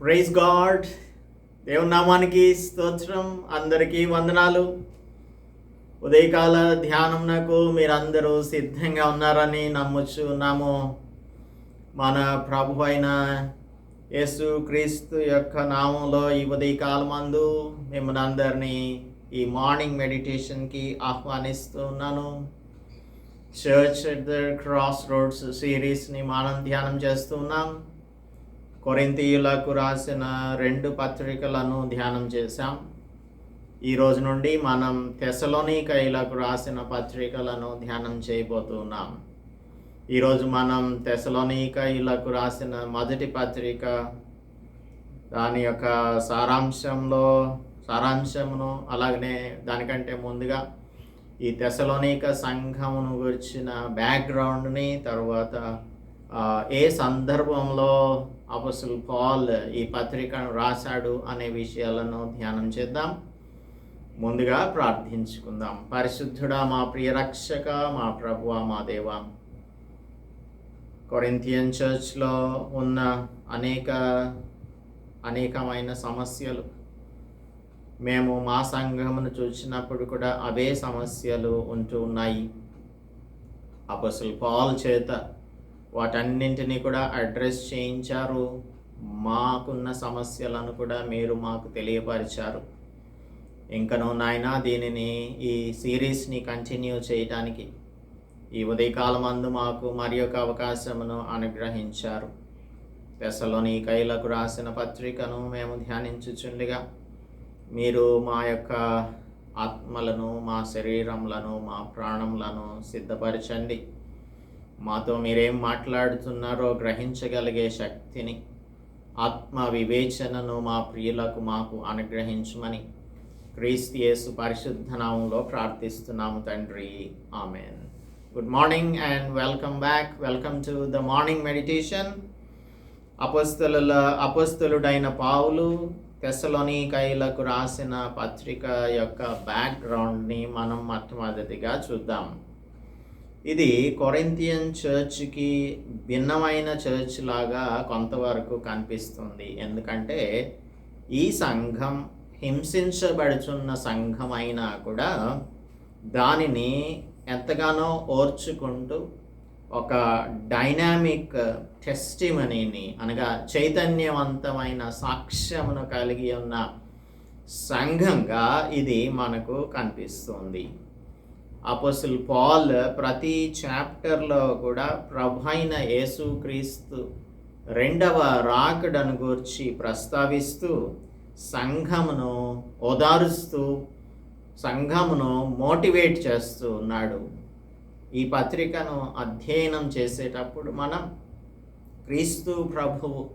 Praise God దేవుని నామానికి స్తోత్రం అందరికీ వందనాలు. ఉదయకాల ధ్యానంనకు మీరందరూ సిద్ధంగా ఉన్నారని నమ్ముచున్నాము. మన ప్రభు అయిన యేసు క్రీస్తు యొక్క నామంలో ఈ ఉదయకాలం మందు మిమ్మల్ని అందరినీ ఈ మార్నింగ్ మెడిటేషన్కి ఆహ్వానిస్తున్నాను చర్చ్ ద క్రాస్ రోడ్స్ సిరీస్ని మనం ధ్యానం చేస్తూ ఉన్నాం. కొరింతీయులకు రాసిన రెండు పత్రికలను ధ్యానం చేశాం. ఈ రోజు నుండి మనం తెసలోనికైలకు రాసిన పత్రికలను ధ్యానం చేయబోతున్నాం ఈరోజు మనం తెసలోనికైలకు రాసిన మొదటి పత్రిక దాని యొక్క సారాంశంలో సారాంశమును అలాగనే దానికంటే ముందుగా ఈ తెసలోనిక సంఘమును గురించిన బ్యాక్గ్రౌండ్ని తర్వాత ఏ సందర్భంలో అపసుల్ పాల్ ఈ పత్రికను రాశాడు అనే విషయాలను ధ్యానం చేద్దాం. ముందుగా ప్రార్థించుకుందాం. పరిశుద్ధుడా మా ప్రియ రక్షక మా ప్రభువ మా దేవ. కొరింథియన్ చర్చ్లో ఉన్న అనేక అనేకమైన సమస్యలు. మేము మా సంఘమును చూసినప్పుడు కూడా అవే సమస్యలు ఉంటూ ఉన్నాయి. అపసుల్ పాల్ చేత వాటన్నింటినీ కూడా అడ్రస్ చేయించారు. మాకున్న సమస్యలను కూడా మీరు మాకు తెలియపరిచారు. ఇంకను నాయన దీనిని ఈ సిరీస్ని కంటిన్యూ చేయటానికి ఈ ఉదయకాలమందు మాకు మరి ఒక అవకాశమును అనుగ్రహించారు. పెసలోని కైలకు రాసిన పత్రికను మేము ధ్యానించుచుండగా మీరు మా యొక్క ఆత్మలను మా శరీరములను మా ప్రాణములను సిద్ధపరచండి. మాతో మీరేం మాట్లాడుతున్నారో గ్రహించగలిగే శక్తిని ఆత్మ వివేచనను మా ప్రియులకు మాకు అనుగ్రహించమని క్రీస్తు యేసు పరిశుద్ధ నామంలో ప్రార్థిస్తున్నాము తండ్రి. Amen. Good morning and welcome back. Welcome to the morning meditation. అపస్తుల అపస్తులుడైన పావులు తెసలోనికైలకు రాసిన పత్రిక యొక్క బ్యాక్గ్రౌండ్ని మనం మొట్టమొదటిగా చూద్దాం. ఇది కొరింతియన్ చర్చ్కి భిన్నమైన చర్చ్ లాగా కొంతవరకు కనిపిస్తుంది. ఎందుకంటే ఈ సంఘం హింసించబడుచున్న సంఘమైనా కూడా దానిని ఎంతగానో ఓర్చుకుంటూ ఒక డైనామిక్ టెస్టిమనీని అనగా చైతన్యవంతమైన సాక్ష్యమును కలిగి ఉన్న సంఘంగా ఇది మనకు కనిపిస్తుంది. అపోసిల్ పాల్ ప్రతి చాప్టర్లో కూడా ప్రభైన యేసుక్రీస్తు రెండవ రాకడను గూర్చి ప్రస్తావిస్తూ సంఘమును ఓదారుస్తూ సంఘమును మోటివేట్ చేస్తూ ఉన్నాడు. ఈ పత్రికను అధ్యయనం చేసేటప్పుడు మనం క్రీస్తు ప్రభువు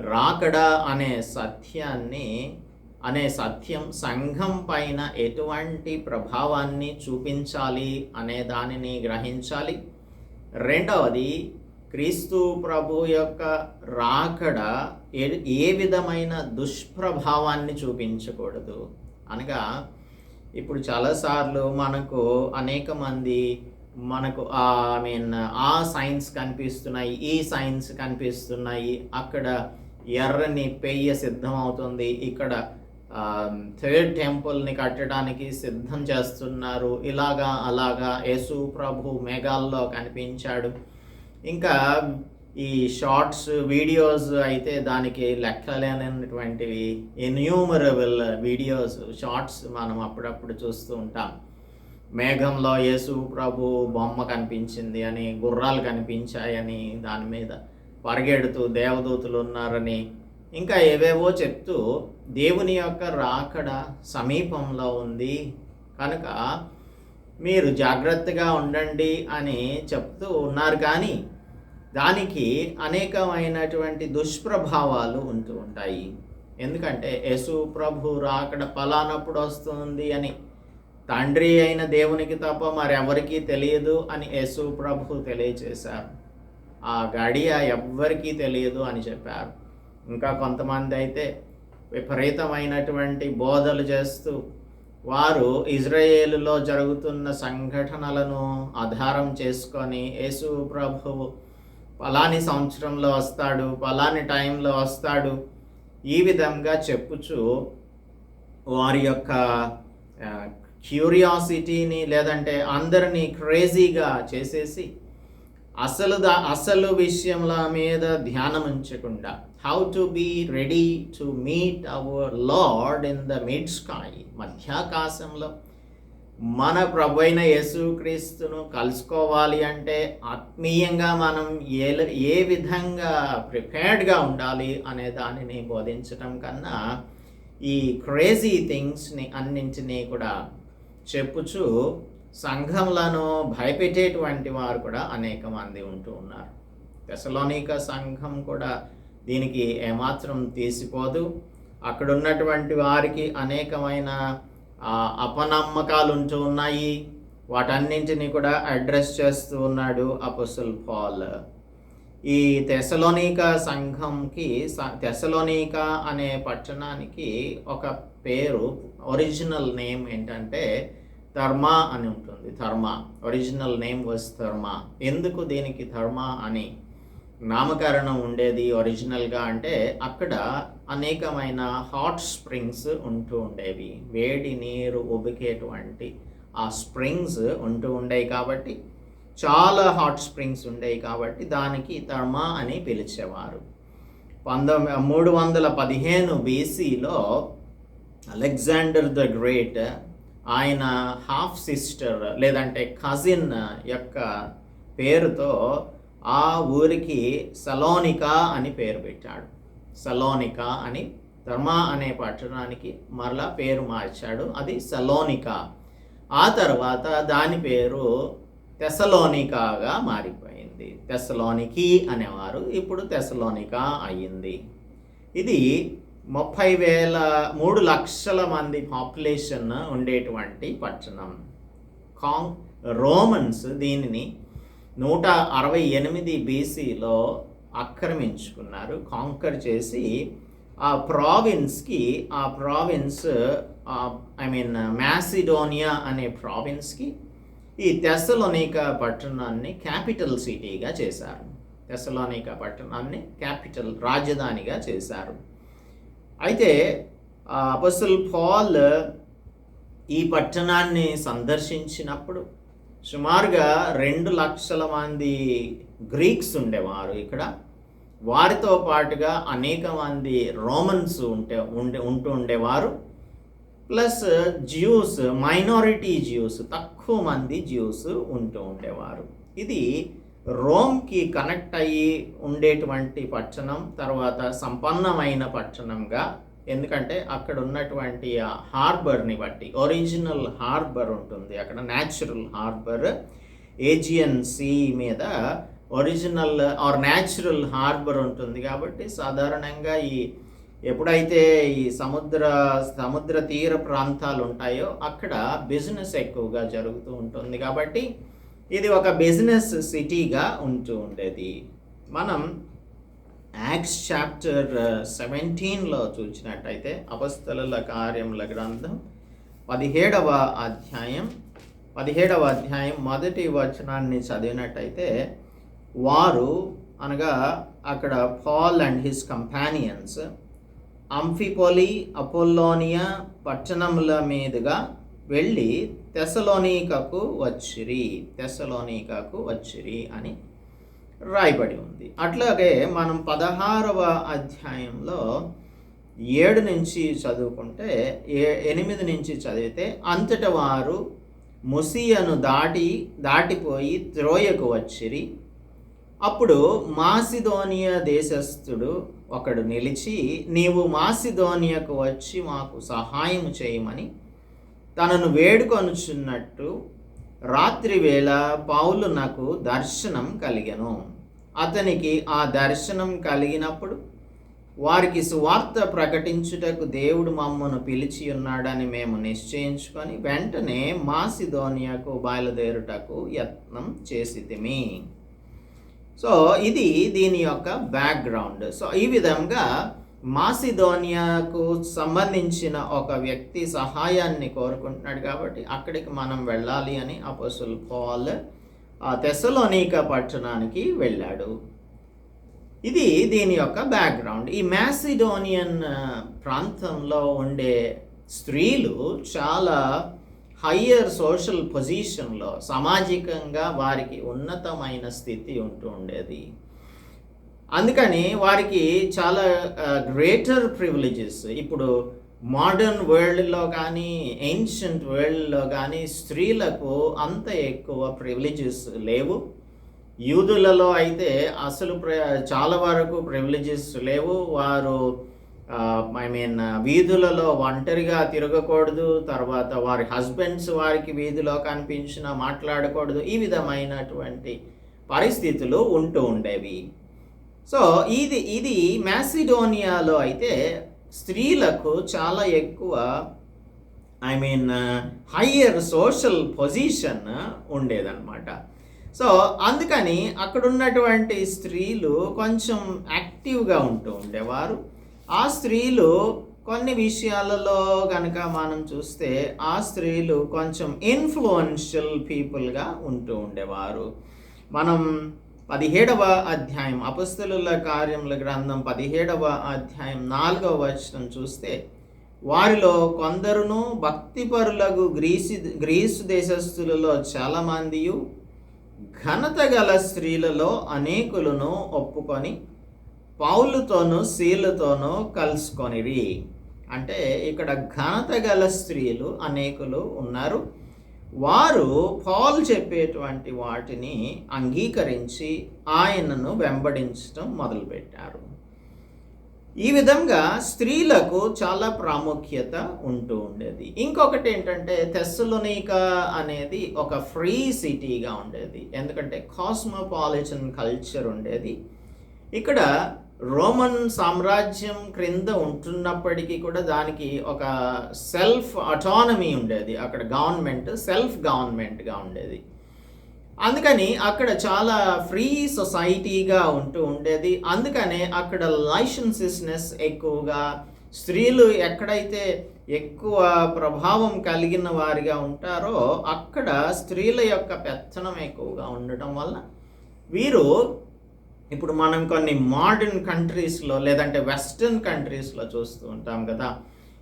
రాకడా అనే సత్యాన్ని అనే సత్యం సంఘం పైన ఎటువంటి ప్రభావాన్ని చూపించాలి అనే దానిని గ్రహించాలి. రెండవది క్రీస్తు ప్రభు యొక్క రాకడ ఏ ఏ విధమైన దుష్ప్రభావాన్ని చూపించకూడదు. అనగా ఇప్పుడు చాలాసార్లు మనకు అనేక మంది మనకు ఐ మీన్ ఆ సైన్స్ కనిపిస్తున్నాయి ఈ సైన్స్ కనిపిస్తున్నాయి అక్కడ ఎర్రని పెయ్య సిద్ధం అవుతుంది ఇక్కడ థర్డ్ టెంపుల్ని కట్టడానికి సిద్ధం చేస్తున్నారు ఇలాగా అలాగా యేసు ప్రభు మేఘాల్లో కనిపించాడు. ఇంకా ఈ షార్ట్స్ వీడియోస్ అయితే దానికి లెక్కలేనటువంటివి ఎన్యూమరబుల్ వీడియోస్ షార్ట్స్ మనం అప్పుడప్పుడు చూస్తూ ఉంటాం. మేఘంలో యేసు ప్రభు బొమ్మ కనిపించింది అని గుర్రాలు కనిపించాయని దాని మీద పరిగెడుతూ దేవదూతులు ఉన్నారని ఇంకా ఏవేవో చెప్తూ దేవుని యొక్క రాకడ సమీపంలో ఉంది. కనుక మీరు జాగ్రత్తగా ఉండండి అని చెప్తూ ఉన్నారు. కానీ దానికి అనేకమైనటువంటి దుష్ప్రభావాలు ఉంటూ ఉంటాయి. ఎందుకంటే యేసు ప్రభు రాకడ పలానప్పుడు వస్తుంది అని తండ్రి అయిన దేవునికి తప్ప మరెవరికీ తెలియదు అని యేసు ప్రభు తెలియచేశారు. ఆ గడియ ఎవ్వరికీ తెలియదు అని చెప్పారు. ఇంకా కొంతమంది అయితే విపరీతమైనటువంటి బోధలు చేస్తూ వారు ఇజ్రాయేలులో జరుగుతున్న సంఘటనలను ఆధారం చేసుకొని యేసు ప్రభువు పలాని సంవత్సరంలో వస్తాడు పలాని టైంలో వస్తాడు. ఈ విధంగా చెప్పుచు వారి యొక్క క్యూరియాసిటీని లేదంటే అందరినీ క్రేజీగా చేసేసి అసలు దా అసలు విషయంల మీద ధ్యానం ఉంచకుండా how to be ready to meet our lord in the mid sky మధ్యాకాశంలో మన ప్రభు అయిన యేసుక్రీస్తును కలుసుకోవాలి అంటే ఆత్మీయంగా మనం ఏ ఏ విధంగా ప్రిపేర్డ్గా ఉండాలి అనే దానిని బోధించటం కన్నా ఈ క్రేజీ థింగ్స్ని అన్నింటినీ కూడా చెప్పుచు సంఘంలను భయపెట్టేటువంటి వారు కూడా అనేక మంది ఉంటూ ఉన్నారు. దశలోనిక సంఘం కూడా దీనికి ఏమాత్రం తీసిపోదు. అక్కడ ఉన్నటువంటి వారికి అనేకమైన అపనమ్మకాలు ఉంటూ ఉన్నాయి. వాటన్నింటినీ కూడా అడ్రస్ చేస్తూ ఉన్నాడు అపసుల్ పాల్. ఈ తెసలోనిక సంఘంకి తెసలోనిక అనే పట్టణానికి ఒక పేరు ఒరిజినల్ నేమ్ ఏంటంటే ధర్మా అని ఉంటుంది. ధర్మ ఒరిజినల్ నేమ్ వాజ్ ధర్మ. ఎందుకు దీనికి ధర్మ అని? నామకరణం ఉండేది ఒరిజినల్గా అంటే అక్కడ అనేకమైన హాట్ స్ప్రింగ్స్ ఉంటూ ఉండేవి. వేడి నీరు ఉబికేటువంటి ఆ స్ప్రింగ్స్ ఉంటూ ఉండేవి కాబట్టి చాలా హాట్ స్ప్రింగ్స్ ఉండేవి కాబట్టి దానికి తర్మా అని పిలిచేవారు. పంతొమ్మిది మూడు వందల పదిహేను బీసీలో అలెగ్జాండర్ ద గ్రేట్ ఆయన హాఫ్ సిస్టర్ లేదంటే కజిన్ యొక్క పేరుతో ఆ ఊరికి సలోనికా అని పేరు పెట్టాడు. సలోనికా అని ధర్మ అనే పట్టణానికి మరలా పేరు మార్చాడు. అది సలోనికా. ఆ తర్వాత దాని పేరు తెసలోనికాగా మారిపోయింది. తెసలోనికి అనేవారు ఇప్పుడు తెసలోనికా అయ్యింది. ఇది ముప్పై వేల మూడు లక్షల మంది పాపులేషన్ ఉండేటువంటి పట్టణం. కాంగ్ రోమన్స్ దీనిని నూట అరవై ఎనిమిది బీసీలో ఆక్రమించుకున్నారు కాంకర్ చేసి ఆ ప్రావిన్స్కి ఆ ప్రావిన్స్ ఐ మీన్ మ్యాసిడోనియా అనే ప్రావిన్స్కి ఈ తెసలోనిక పట్టణాన్ని క్యాపిటల్ సిటీగా చేశారు. తెసలోనిక పట్టణాన్ని క్యాపిటల్ రాజధానిగా చేశారు. అయితే అపసల్ పాల్ ఈ పట్టణాన్ని సందర్శించినప్పుడు సుమారుగా రెండు లక్షల మంది గ్రీక్స్ ఉండేవారు. ఇక్కడ వారితో పాటుగా అనేక మంది రోమన్స్ ఉంటే ఉండే ఉంటూ ఉండేవారు. ప్లస్ జ్యూస్ మైనారిటీ జ్యూస్ తక్కువ మంది జ్యూస్ ఉంటూ ఉండేవారు. ఇది రోమ్కి కనెక్ట్ అయ్యి ఉండేటువంటి పట్టణం తర్వాత సంపన్నమైన పట్టణంగా. ఎందుకంటే అక్కడ ఉన్నటువంటి హార్బర్ని బట్టి ఒరిజినల్ హార్బర్ ఉంటుంది. అక్కడ న్యాచురల్ హార్బర్ ఏజియన్ సీ మీద ఒరిజినల్ ఆర్ న్యాచురల్ హార్బర్ ఉంటుంది కాబట్టి సాధారణంగా ఈ ఎప్పుడైతే ఈ సముద్ర సముద్ర తీర ప్రాంతాలు ఉంటాయో అక్కడ బిజినెస్ ఎక్కువగా జరుగుతూ ఉంటుంది కాబట్టి ఇది ఒక బిజినెస్ సిటీగా ఉంటూ ఉండేది. మనం యాక్స్ చాప్టర్ సెవెంటీన్లో చూసినట్టయితే అపస్తల కార్యముల గ్రంథం పదిహేడవ అధ్యాయం పదిహేడవ అధ్యాయం మొదటి వచనాన్ని చదివినట్టయితే వారు అనగా అక్కడ Paul and his companions Amphipolis Apollonia పట్టణముల మీదుగా వెళ్ళి తెసలోనికకు వచ్చిరి తెసలోనికకు వచ్చిరి అని రాయబడి ఉంది. అట్లాగే మనం పదహారవ అధ్యాయంలో ఏడు నుంచి చదువుకుంటే ఏ ఎనిమిది నుంచి చదివితే అంతట వారు ముసియను దాటి దాటిపోయి త్రోయకు వచ్చిరి. అప్పుడు మాసిదోనియా దేశస్థుడు ఒకడు నిలిచి నీవు మాసిధోనియకు వచ్చి మాకు సహాయం చేయమని తనను వేడుకొనుచున్నట్టు రాత్రి వేళ పౌలు నాకు దర్శనం కలిగను. అతనికి ఆ దర్శనం కలిగినప్పుడు వారికి సువార్త ప్రకటించుటకు దేవుడు మమ్మను పిలిచి ఉన్నాడని మేము నిశ్చయించుకొని వెంటనే మాసిధోనియాకు బయలుదేరుటకు యత్నం చేసితిమి. సో ఇది దీని యొక్క బ్యాక్గ్రౌండ్ సో ఈ విధంగా మాసిధోనియాకు సంబంధించిన ఒక వ్యక్తి సహాయాన్ని కోరుకుంటున్నాడు కాబట్టి అక్కడికి మనం వెళ్ళాలి అని అపోసుల్ పాల్ ఆ తెసలోనిక పట్టణానికి వెళ్ళాడు. ఇది దీని యొక్క బ్యాక్గ్రౌండ్ ఈ మ్యాసిడోనియన్ ప్రాంతంలో ఉండే స్త్రీలు చాలా హయ్యర్ సోషల్ పొజిషన్లో సామాజికంగా వారికి ఉన్నతమైన స్థితి ఉంటూ ఉండేది. అందుకని వారికి చాలా గ్రేటర్ ప్రివిలేజెస్ ఇప్పుడు మోడర్న్ వరల్డ్లో కానీ ఏన్షియంట్ వరల్డ్లో కానీ స్త్రీలకు అంత ఎక్కువ ప్రివిలేజెస్ లేవు. యూదులలో అయితే అసలు ప్ర చాలా వరకు ప్రివిలేజెస్ లేవు. వారు ఐ మీన్ వీధులలో ఒంటరిగా తిరగకూడదు తర్వాత వారి హస్బెండ్స్ వారికి వీధిలో కనిపించిన మాట్లాడకూడదు ఈ విధమైనటువంటి పరిస్థితులు ఉంటూ ఉండేవి. సో ఇది ఇది మ్యాసిడోనియాలో అయితే స్త్రీలకు చాలా ఎక్కువ I mean higher social position ఉండేదన్నమాట. సో అందుకని అక్కడ ఉన్నటువంటి స్త్రీలు కొంచెం యాక్టివ్గా ఉంటూ ఉండేవారు. ఆ స్త్రీలు కొన్ని విషయాలలో కనుక మనం చూస్తే ఆ స్త్రీలు కొంచెం ఇన్ఫ్లుయెన్షియల్ పీపుల్గా ఉంటూ ఉండేవారు. మనం పదిహేడవ అధ్యాయం అపస్తుల కార్యముల గ్రంథం పదిహేడవ అధ్యాయం నాలుగవ వచనం చూస్తే వారిలో కొందరును భక్తిపరులకు గ్రీసి గ్రీసు దేశస్థులలో చాలామందియు ఘనత గల స్త్రీలలో అనేకులను ఒప్పుకొని పౌలుతోనూ శీలతోనూ కలుసుకొనిరి. అంటే ఇక్కడ ఘనత గల స్త్రీలు అనేకులు ఉన్నారు. వారు పాల్ చెప్పేటువంటి వాటిని అంగీకరించి ఆయనను వెంబడించడం మొదలుపెట్టారు. ఈ విధంగా స్త్రీలకు చాలా ప్రాముఖ్యత ఉంటూ ఉండేది. ఇంకొకటి ఏంటంటే తెస్సలోనిక అనేది ఒక ఫ్రీ సిటీగా ఉండేది. ఎందుకంటే కాస్మోపాలిటన్ కల్చర్ ఉండేది. ఇక్కడ రోమన్ సామ్రాజ్యం క్రింద ఉంటున్నప్పటికీ కూడా దానికి ఒక సెల్ఫ్ అటానమీ ఉండేది. అక్కడ గవర్నమెంట్ సెల్ఫ్ గవర్నమెంట్గా ఉండేది. అందుకని అక్కడ చాలా ఫ్రీ సొసైటీగా ఉంటూ ఉండేది. అందుకనే అక్కడ లైసెన్సెస్నెస్ ఎక్కువగా స్త్రీలు ఎక్కడైతే ఎక్కువ ప్రభావం కలిగిన వారిగా ఉంటారో అక్కడ స్త్రీల యొక్క పెత్తనం ఎక్కువగా ఉండటం వల్ల వీరు ఇప్పుడు మనం కొన్ని మోడర్న్ కంట్రీస్లో లేదంటే వెస్టర్న్ కంట్రీస్లో చూస్తూ ఉంటాం కదా.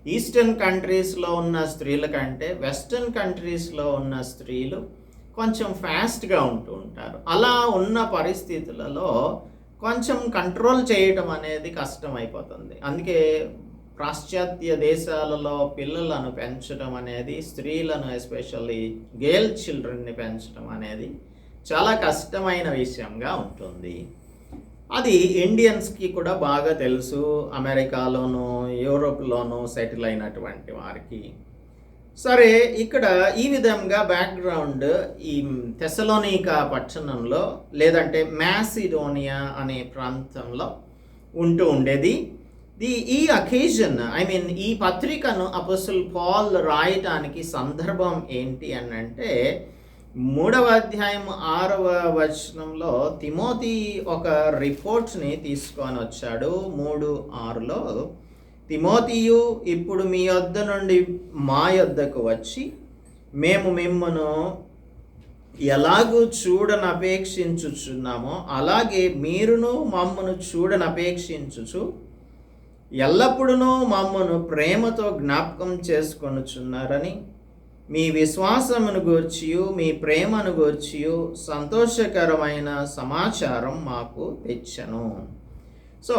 ఈస్టర్న్ కంట్రీస్లో ఉన్న స్త్రీల కంటే వెస్టర్న్ కంట్రీస్లో ఉన్న స్త్రీలు కొంచెం ఫాస్ట్గా ఉంటూ ఉంటారు. అలా ఉన్న పరిస్థితులలో కొంచెం కంట్రోల్ చేయటం అనేది కష్టం అయిపోతుంది అందుకే పాశ్చాత్య దేశాలలో పిల్లలను పెంచడం అనేది స్త్రీలను ఎస్పెషల్లీ గేల్ చిల్డ్రన్ని పెంచడం అనేది చాలా కష్టమైన విషయంగా ఉంటుంది. అది ఇండియన్స్కి కూడా బాగా తెలుసు అమెరికాలోను యూరోప్లోను సెటిల్ అయినటువంటి వారికి. సరే ఇక్కడ ఈ విధంగా బ్యాక్గ్రౌండ్ ఈ తెసలోనికా పట్టణంలో లేదంటే మ్యాసిడోనియా అనే ప్రాంతంలో ఉంటూ ఉండేది. ది ఈ అకేజన్ ఐ మీన్ ఈ పత్రికను అపసుల్ పాల్ రాయటానికి సందర్భం ఏంటి అని అంటే మూడవ అధ్యాయం ఆరవ వచనంలో తిమోతి ఒక రిపోర్ట్స్ని తీసుకొని వచ్చాడు మూడు ఆరులో. తిమోతియు ఇప్పుడు మీ వద్ద నుండి మా యొద్దకు వచ్చి మేము మిమ్మను ఎలాగూ చూడనపేక్షించుచున్నామో అలాగే మీరును మమ్మను చూడనపేక్షించుచు ఎల్లప్పుడూ మమ్మను ప్రేమతో జ్ఞాపకం చేసుకొనుచున్నారని మీ విశ్వాసమును గూర్చియు మీ ప్రేమను గూర్చియు సంతోషకరమైన సమాచారం మాకు తెచ్చను సో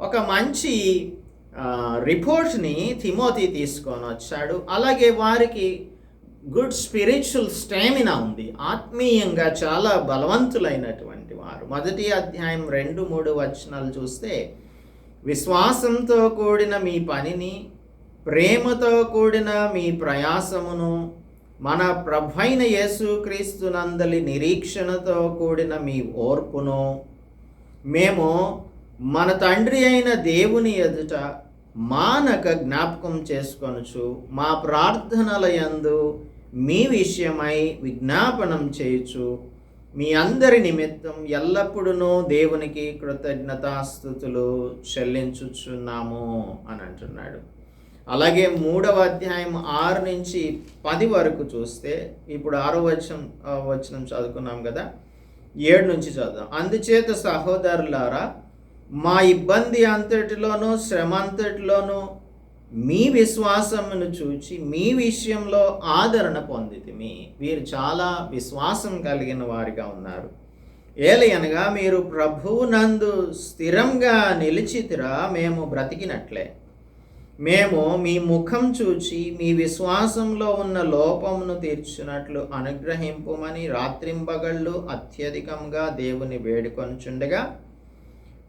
ఒక మంచి రిపోర్ట్ని తిమోతి తీసుకొని వచ్చాడు. అలాగే వారికి గుడ్ స్పిరిచువల్ స్టామినా ఉంది. ఆత్మీయంగా చాలా బలవంతులైనటువంటి వారు. మొదటి అధ్యాయం రెండు మూడు వచనాలు చూస్తే విశ్వాసంతో కూడిన మీ పనిని ప్రేమతో కూడిన మీ ప్రయాసమును మన ప్రభైన యేసుక్రీస్తునందలి నిరీక్షణతో కూడిన మీ ఓర్పును మేము మన తండ్రి అయిన దేవుని ఎదుట మానక జ్ఞాపకం చేసుకొనుచు మా ప్రార్థనల యందు మీ విషయమై విజ్ఞాపనం చేయుచు మీ అందరి నిమిత్తం ఎల్లప్పుడూ దేవునికి కృతజ్ఞతాస్థుతులు చెల్లించుచున్నాము అని అంటున్నాడు. అలాగే మూడవ అధ్యాయం ఆరు నుంచి పది వరకు చూస్తే ఇప్పుడు ఆరో వచనం వచనం చదువుకున్నాం కదా? ఏడు నుంచి చదువుదాం. అందుచేత సహోదరులారా మా ఇబ్బంది అంతటిలోనూ శ్రమ అంతటిలోనూ మీ విశ్వాసమును చూచి మీ విషయంలో ఆదరణ పొందితిమి. వీరు చాలా విశ్వాసం కలిగిన వారిగా ఉన్నారు. ఏలయనగా మీరు ప్రభువునందు స్థిరంగా నిలిచితిరా మేము బ్రతికినట్లే. మేము మీ ముఖం చూచి మీ విశ్వాసంలో ఉన్న లోపమును తీర్చినట్లు అనుగ్రహింపుమని రాత్రింబగళ్ళు అత్యధికంగా దేవుని వేడుకొనుచుండగా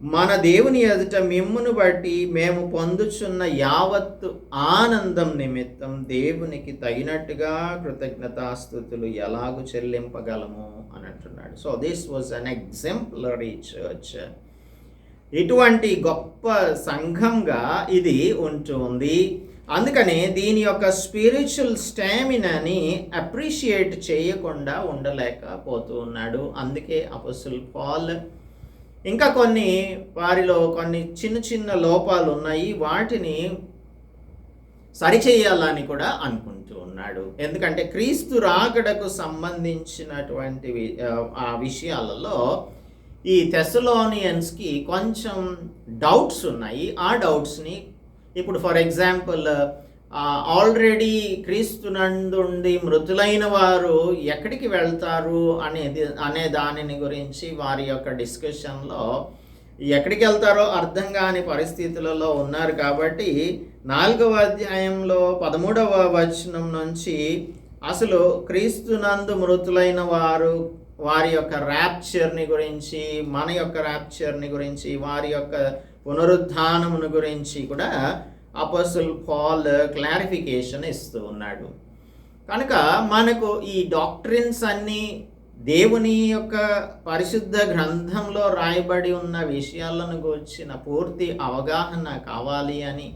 మన దేవుని ఎదుట మిమ్మును బట్టి మేము పొందుచున్న యావత్తు ఆనందం నిమిత్తం దేవునికి తగినట్టుగా కృతజ్ఞతాస్థుతులు ఎలాగు చెల్లింపగలము అని అంటున్నాడు. So this was an exemplary church ఇటువంటి గొప్ప సంఘంగా ఇది ఉంటుంది అందుకని దీని యొక్క స్పిరిచువల్ స్టామినాని అప్రిషియేట్ చేయకుండా ఉండలేకపోతూ ఉన్నాడు. అందుకే అపసుల్ పాల్ ఇంకా కొన్ని వారిలో కొన్ని చిన్న చిన్న లోపాలు ఉన్నాయి. వాటిని సరిచేయాలని కూడా అనుకుంటూ ఉన్నాడు. ఎందుకంటే క్రీస్తు రాకడకు సంబంధించినటువంటి ఆ విషయాలలో ఈ థెసలోనియన్స్కి కొంచెం డౌట్స్ ఉన్నాయి. ఆ డౌట్స్ని ఇప్పుడు ఫర్ ఎగ్జాంపుల్ ఆల్రెడీ క్రీస్తునందుండి మృతులైన వారు ఎక్కడికి వెళ్తారు అనేది అనే దానిని గురించి వారి యొక్క డిస్కషన్లో ఎక్కడికి వెళ్తారో అర్థం కాని పరిస్థితులలో ఉన్నారు కాబట్టి నాలుగవ అధ్యాయంలో పదమూడవ వచనం నుంచి అసలు క్రీస్తునందు మృతులైన వారు వారి యొక్క ర్యాప్చర్ని గురించి మన యొక్క ర్యాప్చర్ని గురించి వారి యొక్క పునరుద్ధానమును గురించి కూడా అపసుల్ పాల్ క్లారిఫికేషన్ ఇస్తూ ఉన్నాడు. కనుక మనకు ఈ డాక్ట్రిన్స్ అన్నీ దేవుని యొక్క పరిశుద్ధ గ్రంథంలో రాయబడి ఉన్న విషయాలను గురించిన పూర్తి అవగాహన కావాలి అని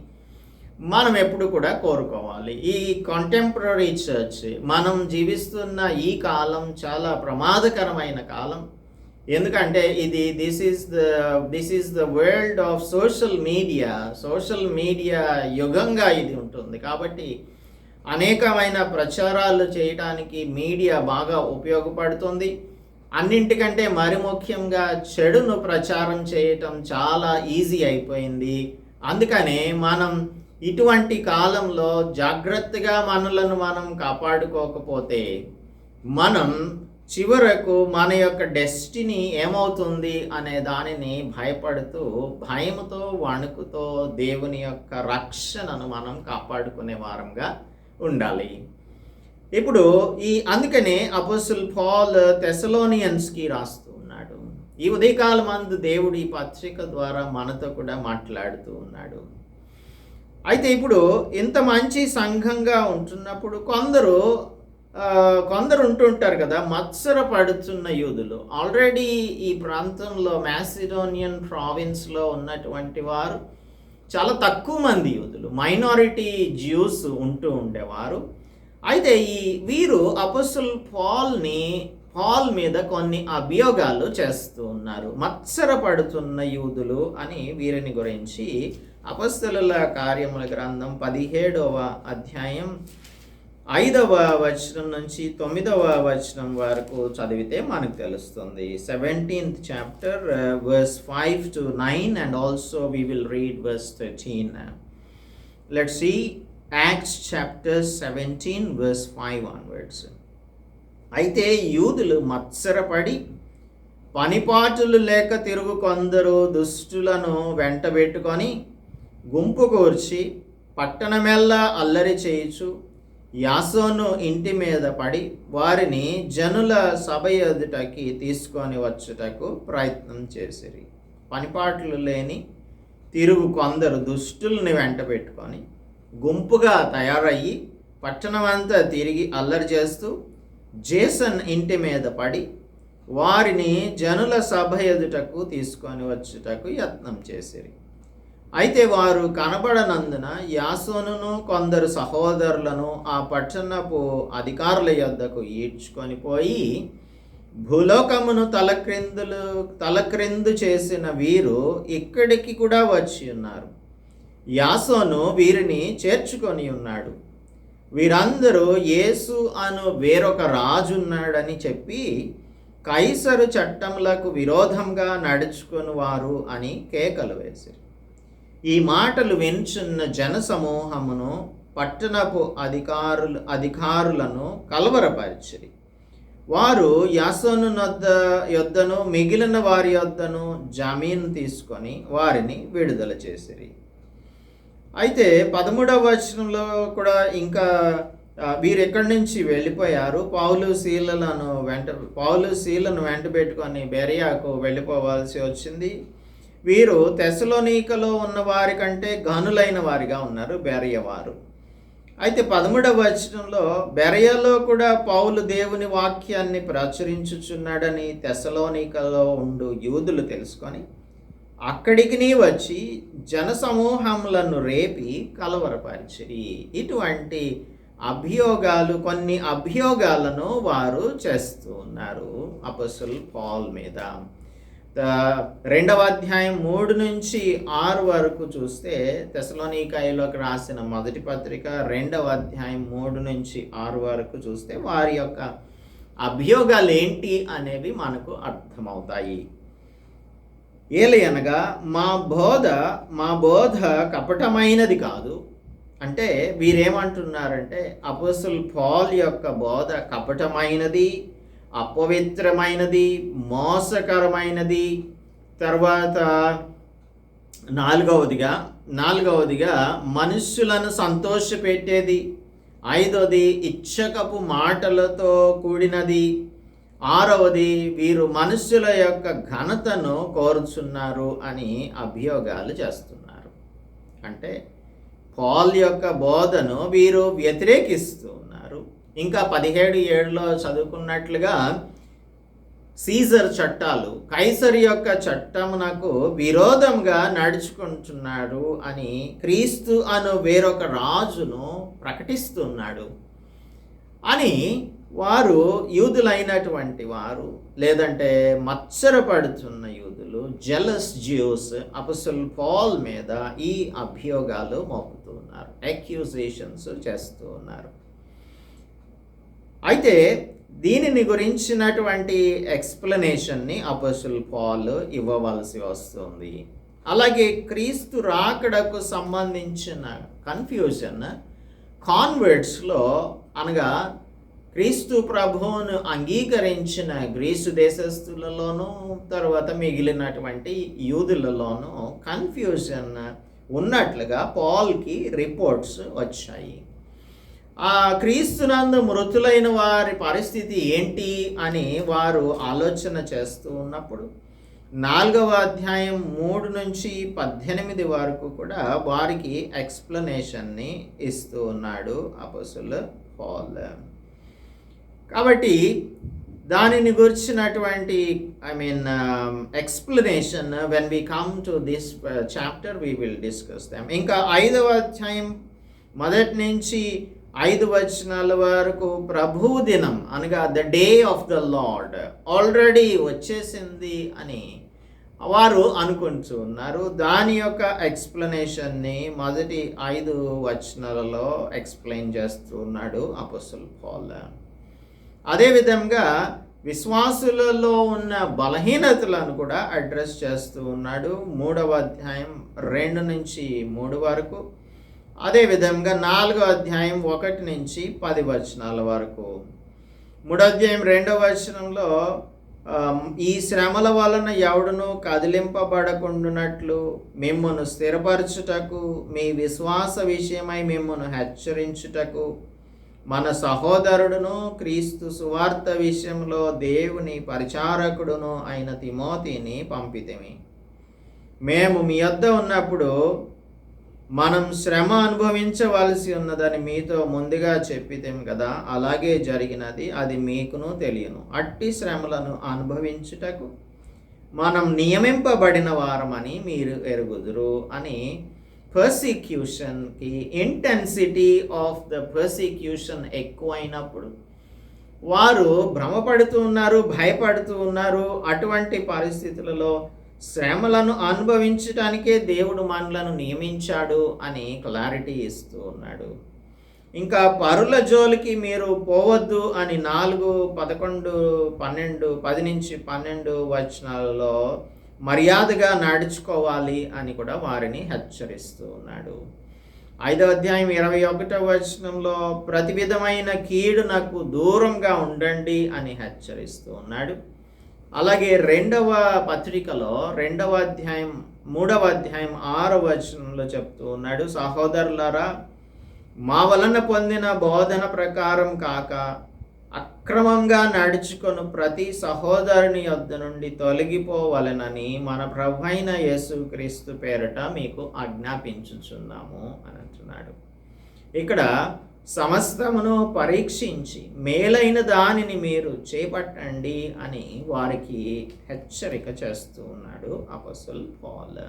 మనం ఎప్పుడు కూడా కోరుకోవాలి. ఈ కాంటెంపరీ చర్చ్ మనం జీవిస్తున్న ఈ కాలం చాలా ప్రమాదకరమైన కాలం. ఎందుకంటే ఇది this is the this is the world of social media social media యుగంగా ఇది ఉంటుంది. కాబట్టి అనేకమైన ప్రచారాలు చేయడానికి మీడియా బాగా ఉపయోగపడుతుంది. అన్నింటికంటే మరి ముఖ్యంగా చెడును ప్రచారం చేయటం చాలా ఈజీ అయిపోయింది. అందుకనే మనం ఇటువంటి కాలంలో జాగ్రత్తగా మనలను మనం కాపాడుకోకపోతే మనం చివరకు మన యొక్క డెస్టినీ ఏమవుతుంది అనే దానిని భయపడుతూ భయముతో వణుకుతో దేవుని యొక్క రక్షణను మనం కాపాడుకునే వారంగా ఉండాలి. ఇప్పుడు ఈ అందుకనే అపోసుల్ పాల్ తెసలోనియన్స్కి రాస్తూ ఉన్నాడు. ఈ ఉదయకాలం మందు దేవుడు ఈ పత్రిక ద్వారా మనతో కూడా మాట్లాడుతూ ఉన్నాడు. అయితే ఇప్పుడు ఇంత మంచి సంఘంగా ఉంటున్నప్పుడు కొందరు కొందరు ఉంటుంటారు కదా మత్సర పడుతున్న యూదులు. ఆల్రెడీ ఈ ప్రాంతంలో మ్యాసిడోనియన్ ప్రావిన్స్లో ఉన్నటువంటి వారు చాలా తక్కువ మంది యూదులు. మైనారిటీ జ్యూస్ ఉంటూ ఉండేవారు. అయితే ఈ వీరు అపసుల్ పాల్ని పాల్ మీద కొన్ని అభియోగాలు చేస్తూ ఉన్నారు. మత్సర పడుతున్న యూదులు అని వీరిని గురించి అపస్తుల కార్యముల గ్రంథం పదిహేడవ అధ్యాయం ఐదవ వచనం నుంచి తొమ్మిదవ వచనం వరకు చదివితే మనకు తెలుస్తుంది. Seventeenth chapter verse five to nine and also we will read verse thirteen let see Acts chapter seventeen verse five onwards అయితే యూదులు మత్సరపడి పనిపాటులు లేక తిరుగు కొందరు దుష్టులను వెంటబెట్టుకొని గుంపుకూర్చి పట్టణమెల్లా అల్లరి చేయుచు యాసోను ఇంటి మీద పడి వారిని జనుల సభ ఎదుటకి తీసుకొని వచ్చుటకు ప్రయత్నం చేసిరి. పనిపాట్లు లేని తిరుగు కొందరు దుష్టుల్ని వెంట పెట్టుకొని గుంపుగా తయారయ్యి పట్టణమంతా తిరిగి అల్లరి చేస్తూ జేసన్ ఇంటి మీద పడి వారిని జనుల సభ ఎదుటకు తీసుకొని వచ్చుటకు యత్నం చేసిరి. అయితే వారు కనబడనందున యాసోనును కొందరు సహోదరులను ఆ పట్టణపు అధికారుల యొద్దకు ఈడ్చుకొని పోయి భూలోకమును తలక్రిందులు తలక్రిందు చేసిన వీరు ఇక్కడికి కూడా వచ్చి ఉన్నారు. యాసోను వీరిని చేర్చుకొని ఉన్నాడు. వీరందరూ యేసు అను వేరొక రాజున్నాడని చెప్పి కైసరు చట్టములకు విరోధంగా నడుచుకుని వారు అని కేకలు వేశారు ఈ మాటలు వించున్న జనసమూహమును పట్టణపు అధికారులు అధికారులను కలవరపరిచిరి. వారు యాసోను నొద్ద యొద్దను మిగిలిన వారి యొద్దను జామీన్ తీసుకొని వారిని విడుదల చేసిరి. అయితే పదమూడవ వచనంలో కూడా ఇంకా వీరు ఎక్కడి నుంచి వెళ్ళిపోయారు? పావులు శీలను వెంట పావులు శీలను వెంట పెట్టుకొని బెరియాకు వెళ్ళిపోవాల్సి వచ్చింది. వీరు తెసలోనికలో ఉన్న వారి కంటే గనులైన వారిగా ఉన్నారు బెరయ వారు. అయితే పదమూడవ వచనంలో బెరయలో కూడా పౌలు దేవుని వాక్యాన్ని ప్రచురించుచున్నాడని తెసలోనికలో ఉండు యూదులు తెలుసుకొని అక్కడికి వచ్చి జనసమూహములను రేపి కలవరపరిచిరి. ఇటువంటి అభియోగాలు కొన్ని అభియోగాలను వారు చేస్తున్నారు అపసుల్ పాల్ మీద. రెండవ అధ్యాయం మూడు నుంచి ఆరు వరకు చూస్తే తెసలోనికాయలోకి రాసిన మొదటి పత్రిక రెండవ అధ్యాయం మూడు నుంచి ఆరు వరకు చూస్తే వారి యొక్క అభియోగాలు ఏంటి అనేవి మనకు అర్థమవుతాయి. ఏలి అనగా మా బోధ మా బోధ కపటమైనది కాదు. అంటే వీరేమంటున్నారంటే అపోసల్ పాల్ యొక్క బోధ కపటమైనది అపవిత్రమైనది మోసకరమైనది. తర్వాత నాలుగవదిగా నాలుగవదిగా మనుష్యులను సంతోషపెట్టేది. ఐదవది ఇచ్చకపు మాటలతో కూడినది. ఆరవది వీరు మనుష్యుల యొక్క ఘనతను కోరుచున్నారు అని అభియోగాలు చేస్తున్నారు. అంటే పాల్ యొక్క బోధను వీరు వ్యతిరేకిస్తూ ఇంకా పదిహేడు ఏడులో చదువుకున్నట్లుగా సీజర్ చట్టాలు కైసర్ యొక్క చట్టమునకు విరోధంగా నడుచుకుంటున్నాడు అని క్రీస్తు అను వేరొక రాజును ప్రకటిస్తున్నాడు అని వారు యూదులైనటువంటి వారు లేదంటే మత్సరపడుతున్న యూదులు జెలస్ జ్యూస్ అపసల్ పాల్ మీద ఈ అభియోగాలు మోపుతూ ఉన్నారు అక్యూజేషన్స్ చేస్తూ ఉన్నారు. అయితే దీనిని గురించినటువంటి ఎక్స్ప్లెనేషన్ని అపసుల్ పాల్ ఇవ్వవలసి వస్తుంది. అలాగే క్రీస్తు రాకడకు సంబంధించిన కన్ఫ్యూజన్ కాన్వర్ట్స్లో అనగా క్రీస్తు ప్రభువును అంగీకరించిన గ్రీసు దేశస్థులలోనూ తర్వాత మిగిలినటువంటి యూదులలోనూ కన్ఫ్యూజన్ ఉన్నట్లుగా పాల్కి రిపోర్ట్స్ వచ్చాయి. ఆ క్రీస్తునందు మృతులైన వారి పరిస్థితి ఏంటి అని వారు ఆలోచన చేస్తూ ఉన్నప్పుడు నాలుగవ అధ్యాయం మూడు నుంచి పద్దెనిమిది వరకు కూడా వారికి ఎక్స్ప్లెనేషన్ని ఇస్తూ ఉన్నాడు అపసుల్ పాల్. కాబట్టి దానిని గురించినటువంటి I mean explanation when we come to this chapter we will discuss them ఇంకా ఐదవ అధ్యాయం మొదటి నుంచి ఐదు వచనాల వరకు ప్రభు దినం అనగా the day of the lord already వచ్చేసింది అని వారు అనుకుంటూ ఉన్నారు. దాని యొక్క ఎక్స్ప్లెనేషన్ని మొదటి ఐదు వచనాలలో ఎక్స్ప్లెయిన్ చేస్తూ ఉన్నాడు పాల్. అదేవిధంగా విశ్వాసులలో ఉన్న బలహీనతలను కూడా అడ్రస్ చేస్తూ ఉన్నాడు. మూడవ అధ్యాయం రెండు నుంచి మూడు వరకు అదేవిధంగా నాలుగో అధ్యాయం ఒకటి నుంచి పది వచనాల వరకు. మూడో అధ్యాయం రెండవ వచనంలో ఈ శ్రమల వలన ఎవడును కదిలింపబడకుండునట్లు మిమ్మను స్థిరపరచుటకు మీ విశ్వాస విషయమై మిమ్మను హెచ్చరించుటకు మన సహోదరుడును క్రీస్తు సువార్త విషయంలో దేవుని పరిచారకుడును అయిన తిమోతిని పంపితమి. మేము మీ వద్ద ఉన్నప్పుడు మనం శ్రమ అనుభవించవలసి ఉన్నదని మీతో ముందుగా చెప్పితేం కదా అలాగే జరిగినది అది మీకును తెలియను. అట్టి శ్రమలను అనుభవించుటకు మనం నియమింపబడిన వారమని మీరు ఎరుగుదురు అని పర్సిక్యూషన్కి ఇంటెన్సిటీ ఆఫ్ ద పర్సిక్యూషన్ ఎక్కువైనప్పుడు వారు భ్రమపడుతూ ఉన్నారు భయపడుతూ ఉన్నారు. అటువంటి పరిస్థితులలో శ్రమలను అనుభవించడానికే దేవుడు మనలను నియమించాడు అని క్లారిటీ ఇస్తూ ఉన్నాడు. ఇంకా పరుల జోలికి మీరు పోవద్దు అని నాలుగు పదకొండు పన్నెండు పది నుంచి పన్నెండు వచనాలలో మర్యాదగా నడుచుకోవాలి అని కూడా వారిని హెచ్చరిస్తూ ఉన్నాడు. ఐదవ అధ్యాయం ఇరవై ఒకటవ వచనంలో ప్రతి విధమైన కీడు నాకు దూరంగా ఉండండి అని హెచ్చరిస్తూ ఉన్నాడు. అలాగే రెండవ పత్రికలో రెండవ అధ్యాయం మూడవ అధ్యాయం ఆరవ వచనంలో చెప్తూ ఉన్నాడు సహోదరులారా మా వలన పొందిన బోధన ప్రకారం కాక అక్రమంగా నడుచుకొని ప్రతి సహోదరుని యొద్ద నుండి తొలగిపోవలనని మన ప్రభు అయిన యేసుక్రీస్తు పేరట మీకు ఆజ్ఞాపించుచున్నాము అని అంటున్నాడు. ఇక్కడ సమస్తమును పరీక్షించి మేలైన దానిని మీరు చేపట్టండి అని వారికి హెచ్చరిక చేస్తూ ఉన్నాడు అపసుల్ పాల్.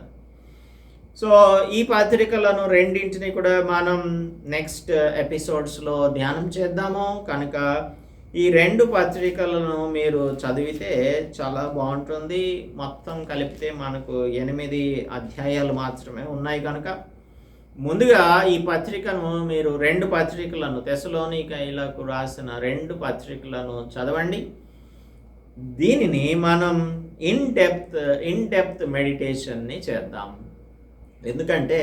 సో ఈ పత్రికలను రెండింటిని కూడా మనం నెక్స్ట్ ఎపిసోడ్స్లో ధ్యానం చేద్దాము. కనుక ఈ రెండు పత్రికలను మీరు చదివితే చాలా బాగుంటుంది. మొత్తం కలిపితే మనకు ఎనిమిది అధ్యాయాలు మాత్రమే ఉన్నాయి కనుక. ముందుగా ఈ పత్రికను మీరు రెండు పత్రికలను తెసలోనికైలకు రాసిన రెండు పత్రికలను చదవండి. దీనిని మనం ఇన్ డెప్త్ ఇన్ డెప్త్ మెడిటేషన్ని చేద్దాం. ఎందుకంటే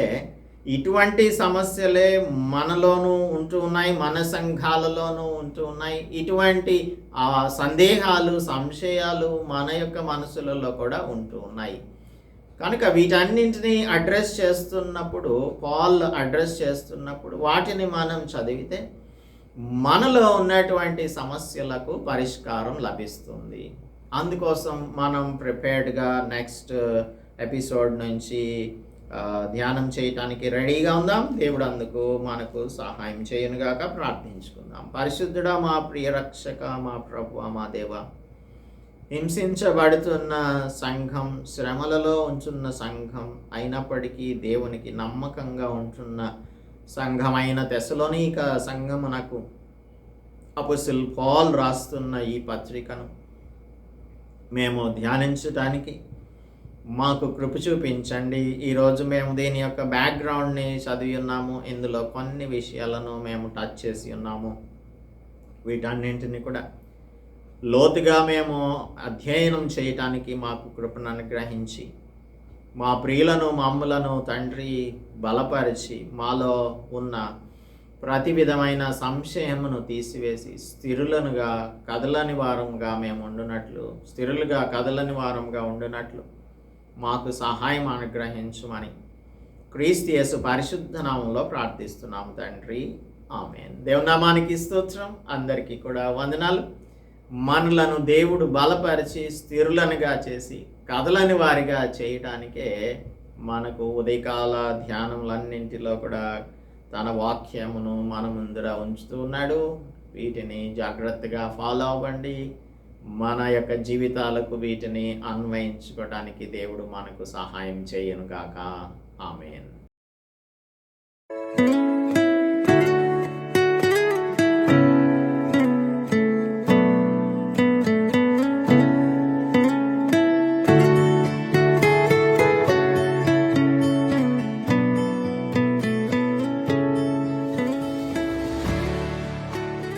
ఇటువంటి సమస్యలే మనలోనూ ఉంటూ ఉన్నాయి మన సంఘాలలోనూ ఉంటూ ఉన్నాయి. ఇటువంటి సందేహాలు సంశయాలు మన యొక్క మనసులలో కూడా ఉంటూ ఉన్నాయి. కనుక వీటన్నింటినీ అడ్రస్ చేస్తున్నప్పుడు పాల్ అడ్రస్ చేస్తున్నప్పుడు వాటిని మనం చదివితే మనలో ఉన్నటువంటి సమస్యలకు పరిష్కారం లభిస్తుంది. అందుకోసం మనం ప్రిపేర్డ్గా నెక్స్ట్ ఎపిసోడ్ నుంచి ధ్యానం చేయటానికి రెడీగా ఉందాం. దేవుడు అందుకు మనకు సహాయం చేయనుగాక ప్రార్థించుకుందాం. పరిశుద్ధుడా మా ప్రియరక్షక మా ప్రభు మా దేవ హింసించబడుతున్న సంఘం శ్రమలలో ఉంచున్న సంఘం అయినప్పటికీ దేవునికి నమ్మకంగా ఉంటున్న సంఘమైన తెసలోనిక సంఘమునకు అపుసిల్ పాల్ రాస్తున్న ఈ పత్రికను మేము ధ్యానించడానికి మాకు కృప చూపించండి. ఈరోజు మేము దీని యొక్క బ్యాక్గ్రౌండ్ని చదివి ఉన్నాము. ఇందులో కొన్ని విషయాలను మేము టచ్ చేసి ఉన్నాము. వీటన్నింటిని కూడా లోతుగా మేము అధ్యయనం చేయటానికి మాకు కృపను అనుగ్రహించి మా ప్రియులను మమ్ములను తండ్రి బలపరిచి మాలో ఉన్న ప్రతి విధమైన సంశయమును తీసివేసి స్థిరులనుగా కదలని వారంగా మేము ఉండునట్లు స్థిరులుగా కదలని వారంగా ఉండునట్లు మాకు సహాయం అనుగ్రహించమని క్రీస్తియసు పరిశుద్ధనామంలో పరిశుద్ధ నామంలో ప్రార్థిస్తున్నాము తండ్రి. ఆమె దేవనామానికి స్తోత్రం. అందరికీ కూడా వందనాలు. మనలను దేవుడు బలపరిచి స్థిరులనుగా చేసి కదలని వారిగా చేయటానికే మనకు ఉదయకాల ధ్యానములన్నింటిలో కూడా తన వాక్యమును మన ముందర ఉంచుతూ ఉన్నాడు. వీటిని జాగ్రత్తగా ఫాలో అవ్వండి. మన యొక్క జీవితాలకు వీటిని అన్వయించుకోవడానికి దేవుడు మనకు సహాయం చేయను కాక ఆమెన్.